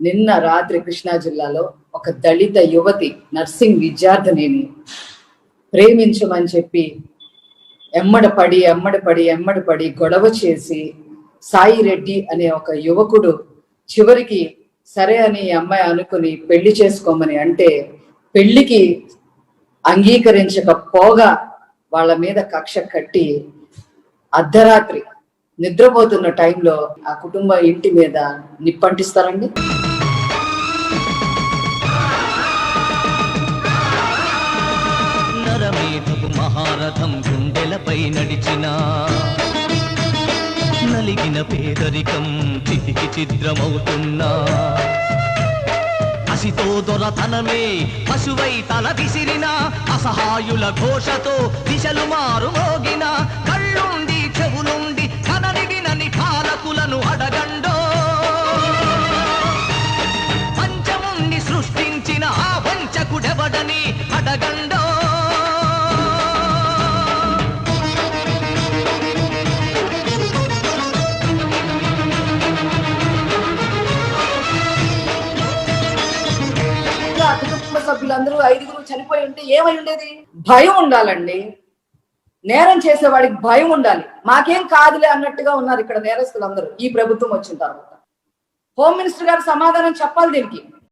నిన్న రాత్రి కృష్ణా జిల్లాలో ఒక దళిత యువతి నర్సింగ్ విద్యార్థినిని ప్రేమించమని చెప్పి ఎమ్మడ పడి ఎమ్మడ పడి ఎమ్మడ పడి గొడవ చేసి సాయి రెడ్డి అనే ఒక యువకుడు చివరికి సరే అని అమ్మాయి అనుకుని పెళ్ళి చేసుకోమని అంటే పెళ్ళికి అంగీకరించకపోగా వాళ్ళ మీద కక్ష కట్టి అర్ధరాత్రి నిద్రపోతున్న టైంలో ఆ కుటుంబ ఇంటి మీద నిప్పంటిస్తారండి. నరమేధపు మహారథం గుండెలపై నడిచిన నలిగిన పేదరికం చితికి చిద్రమవుతున్నా పసితో దొరతనమే పశువై తల విసిరిన అసహాయుల ఘోషతో దిశలు మారుమో కుటుంబ సభ్యులందరూ ఐదుగురు చనిపోయి ఉంటే ఏమై ఉండేది? భయం ఉండాలండి. నేరం చేసేవాడికి భయం ఉండాలి. మాకేం కాదులే అన్నట్టుగా ఉన్నారు ఇక్కడ నేరస్తులందరూ. ఈ ప్రభుత్వం వచ్చిన తర్వాత. హోమ్ మినిస్టర్ గారు సమాధానం చెప్పాలి దీనికి.